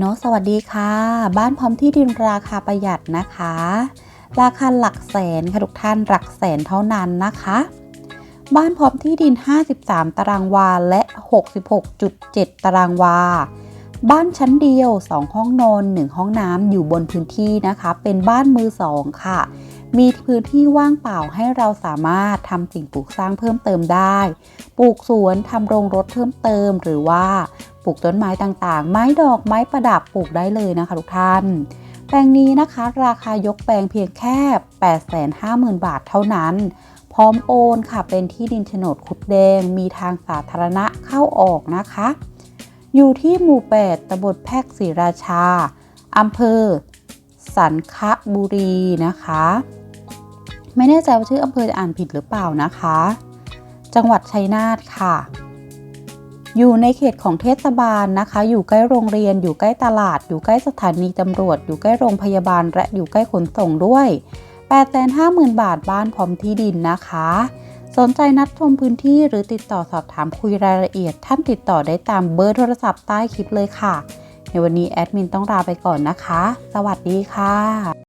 เนาะสวัสดีค่ะ บ้านพร้อมที่ดินราคาประหยัดนะคะ ราคาหลักแสนค่ะทุกท่านหลักแสนเท่านั้นนะคะ บ้านพร้อมที่ดิน 53 ตารางวาและ 66.7 ตารางวา บ้านชั้นเดียว 2 ห้องนอน 1 ห้องน้ำอยู่บนพื้นที่นะคะ เป็นบ้านมือสองค่ะ มีพื้นที่ว่างเปล่าให้เราสามารถทำสิ่งปลูกสร้างเพิ่มเติมได้ ปลูกสวนทำโรงรถเพิ่มเติมหรือว่า ปลูกต้นไม้ต่างๆ ไม้ดอกไม้ประดับปลูกได้เลยนะคะทุกท่าน แปลงนี้นะคะราคายกแปลงเพียงแค่ 850,000 บาทเท่านั้น พร้อมโอนค่ะเป็นที่ดินโฉนดคุดแดง มีทางสาธารณะเข้าออกนะคะ อยู่ที่หมู่ 8ตำบลแพรกศรีราชาอำเภอ สันคบุรีนะคะ ไม่แน่ใจว่าชื่ออำเภอจะอ่านผิดหรือเปล่านะคะ จังหวัดชัยนาทค่ะ อยู่ในเขตของเทศบาลนะคะ อยู่ใกล้โรงเรียน อยู่ใกล้ตลาด อยู่ใกล้สถานีตำรวจ อยู่ใกล้โรงพยาบาล และอยู่ใกล้ขนส่งด้วย 850,000 บาทบ้านพร้อมที่ดินนะคะ สนใจนัดชมพื้นที่หรือติดต่อสอบถามคุยรายละเอียด ท่านติดต่อได้ตามเบอร์โทรศัพท์ใต้คลิปเลยค่ะ ในวันนี้แอดมินต้องลาไปก่อนนะคะ สวัสดีค่ะ